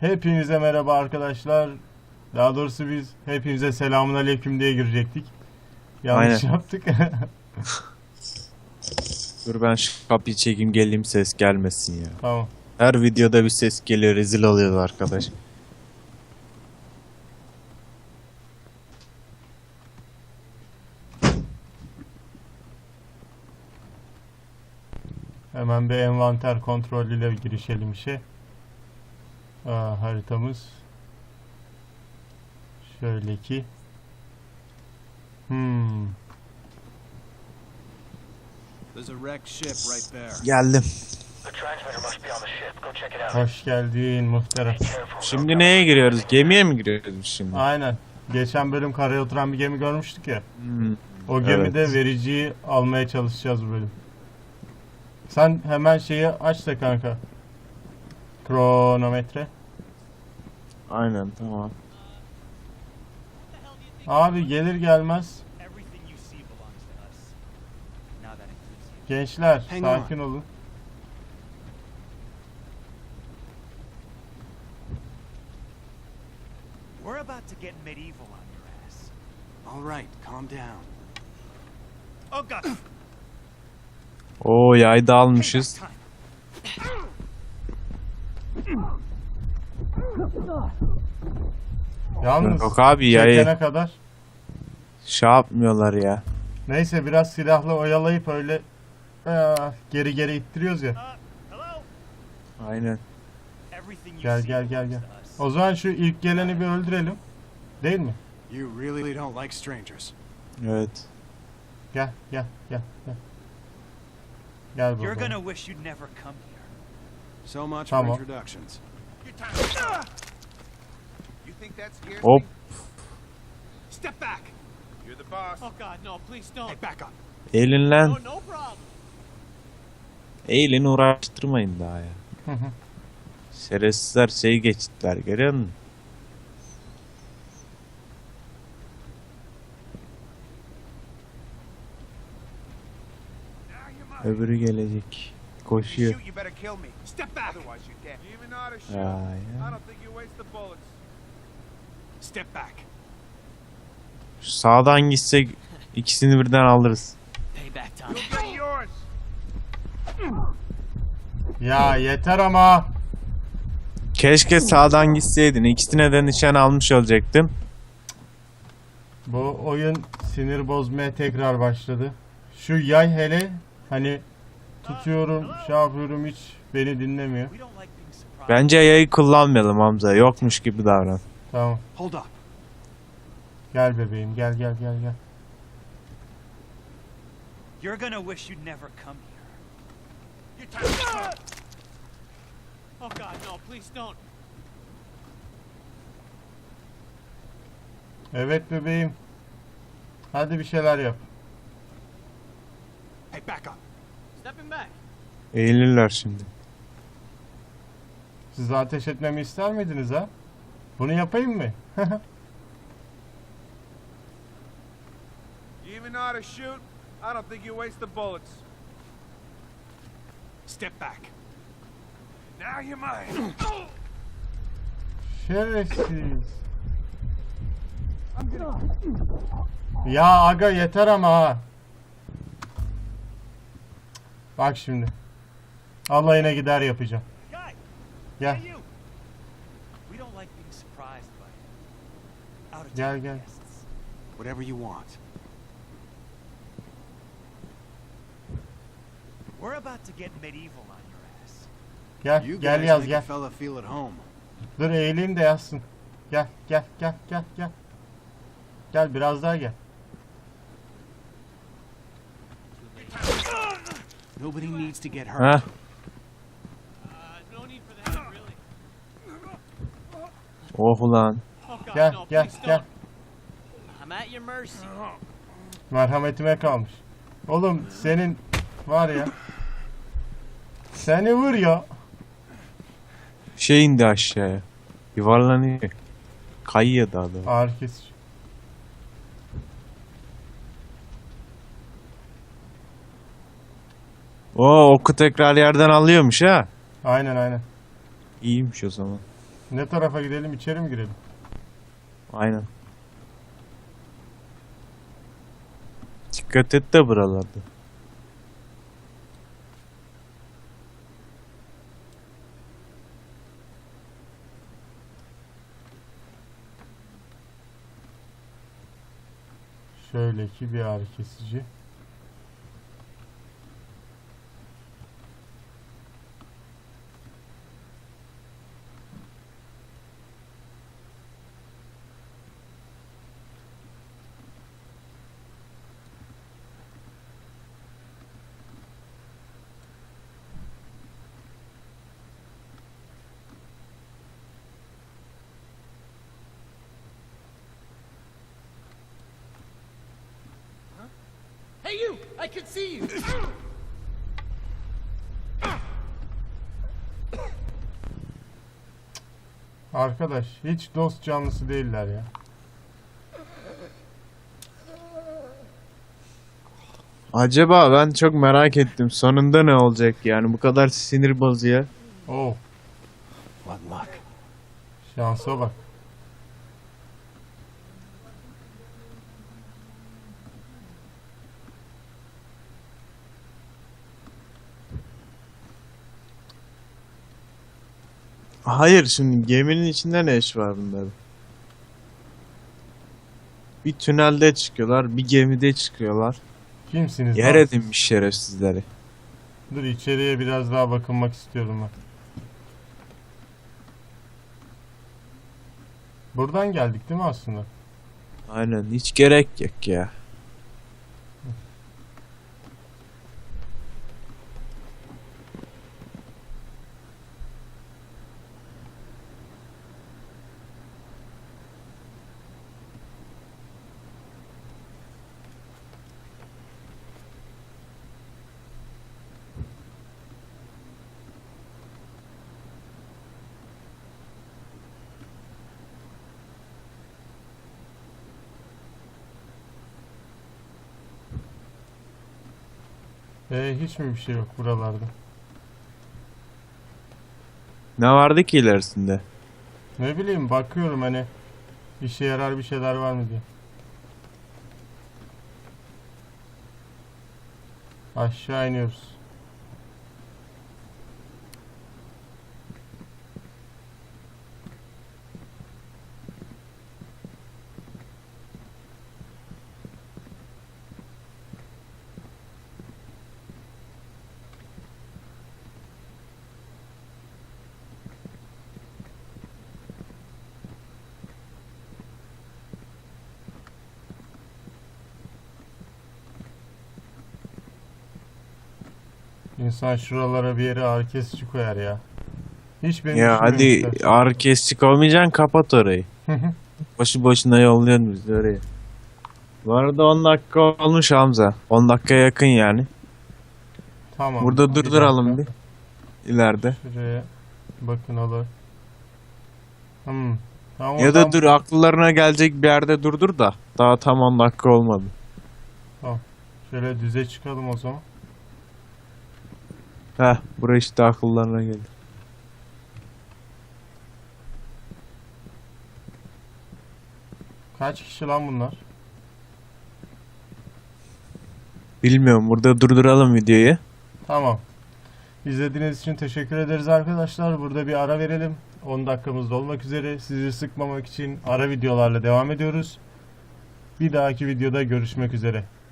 Hepinize merhaba arkadaşlar. Daha doğrusu biz hepinize selamun aleyküm diye girecektik. Yanlış Aynen. yaptık. Dur ben şu kapıyı çekeyim geleyim ses gelmesin ya. tamam. Her videoda bir ses geliyor rezil oluyoruz arkadaş. Hemen bir envanter kontrolüyle girişelim işe. Aa, haritamız. Şöyle ki. Hmm. There's a wrecked ship right there. Geldim. The transmitter must be on the ship. Go check it out. Hoş geldin muhterem. Şimdi neye giriyoruz? Gemiye mi giriyoruz şimdi? Aynen. Geçen bölüm karaya oturan bir gemi görmüştük ya. Hmm. O gemide Evet. vericiyi almaya çalışacağız bu bölüm. Sen hemen şeyi aç da kanka. Kronometre. Aynen tamam. Abi gelir gelmez gençler Hang sakin olun. We're about to get medieval on your ass. All right, calm down. Oh god. Oo yay da almışız. Yalnız Yok abi yayı çekene kadar. şey yapmıyorlar ya. Neyse biraz silahla oyalayıp öyle ah, geri geri ittiriyoruz ya. Aynen. Gel gel gel gel. O zaman şu ilk geleni bir öldürelim. Değil mi? You really don't like strangers. Evet. Gel gel gel gel. Gel You're baba. gonna wish you'd never come here. So much Tamam. introductions. Hop. me? Step back. You're the boss. Oh god, no, please don't. Hey, back up. Eğilin lan. No, no problem. Eğilin uğraştırmayın daha ya. Hı hı. Şerefsizler şey geçitler görüyor musun? Öbürü gelecek. Koşuyor. shoot, you better kill me. Step back. Otherwise, you're dead. You even ought to shoot. Ya, I ya. don't think you waste the bullets. Step back. Şu sağdan gitsek ikisini birden alırız. Payback time. You'll get yours. Ya yeter ama. Keşke sağdan gitseydin. İkisine de nişan almış olacaktım. Bu oyun sinir bozmaya tekrar başladı. Şu yay hele hani tutuyorum, şey yapıyorum hiç beni dinlemiyor. Bence yayı kullanmayalım Hamza. Yokmuş gibi davran. Tamam. Hold up. Gel bebeğim, gel gel gel gel. You're gonna wish you'd never come here. Oh god, no, please don't. Evet bebeğim. Hadi bir şeyler yap. Hey, back up. Stepping back. Eğilirler şimdi. Siz ateş etmemi ister miydiniz ha? Bunu yapayım mı? You even ought to shoot. I don't think you waste the bullets. Step back. Now you're mine. Şerefsiz. Ya aga yeter ama ha. Bak şimdi. Alayına gider yapacağım. Gel. Gel, gel. Whatever you want. We're about to get medieval on your ass. Gel gel yaz gel. a fella feel at home. Dur eğileyim de yazsın. Gel gel gel gel gel. Gel biraz daha gel. Nobody needs to get hurt. Heh. No need for that, really. Oh ulan. Gel gel gel. don't. I'm at your mercy. Merhametime kalmış. Oğlum senin var ya. Seni vur ya. Şey indi aşağıya. Yuvarlanıyor. Kayıyor daha doğrusu. Kesici. Oo oku tekrar yerden alıyormuş ha. Aynen aynen. İyiymiş o zaman. Ne tarafa gidelim? İçeri mi girelim? Aynen. Dikkat et de buralarda. Şöyle ki bir ağrı kesici. Hey, you! I can see you! Arkadaş hiç dost canlısı değiller ya. Acaba ben çok merak ettim. Sonunda ne olacak yani bu kadar sinir bozuyor. Oh şansa bak. Hayır şimdi geminin içinde ne iş var bunların? Bir tünelde çıkıyorlar, bir gemide çıkıyorlar. Kimsiniz Yer lan? edinmiş şerefsizleri. Dur içeriye biraz daha bakınmak istiyorum ben. Buradan geldik değil mi aslında? Aynen hiç gerek yok ya. Ee, hiç mi bir şey yok buralarda? Ne vardı ki ilerisinde? Ne bileyim bakıyorum hani işe yarar bir şeyler var mı diye. Aşağı iniyoruz. İnsan şuralara bir yere ağrı kesici koyar ya. Hiç beni Ya hadi ağrı kesik olmayacaksın kapat orayı. Boşu boşuna yolluyorsun bizi oraya. Bu arada 10 dakika olmuş Hamza. 10 dakikaya yakın yani. Tamam. Burada durduralım bir. İleride. Şuraya bakın alır. Hmm. Tamam, Ya da dur akıllarına gelecek bir yerde durdur da. Daha tam 10 dakika olmadı. Şöyle düze çıkalım o zaman. Heh bura işte akıllarına geldi. Kaç kişi lan bunlar? Bilmiyorum burada durduralım videoyu. Tamam. İzlediğiniz için teşekkür ederiz arkadaşlar. Burada bir ara verelim. 10 dakikamız dolmak üzere. Sizi sıkmamak için ara videolarla devam ediyoruz. Bir dahaki videoda görüşmek üzere.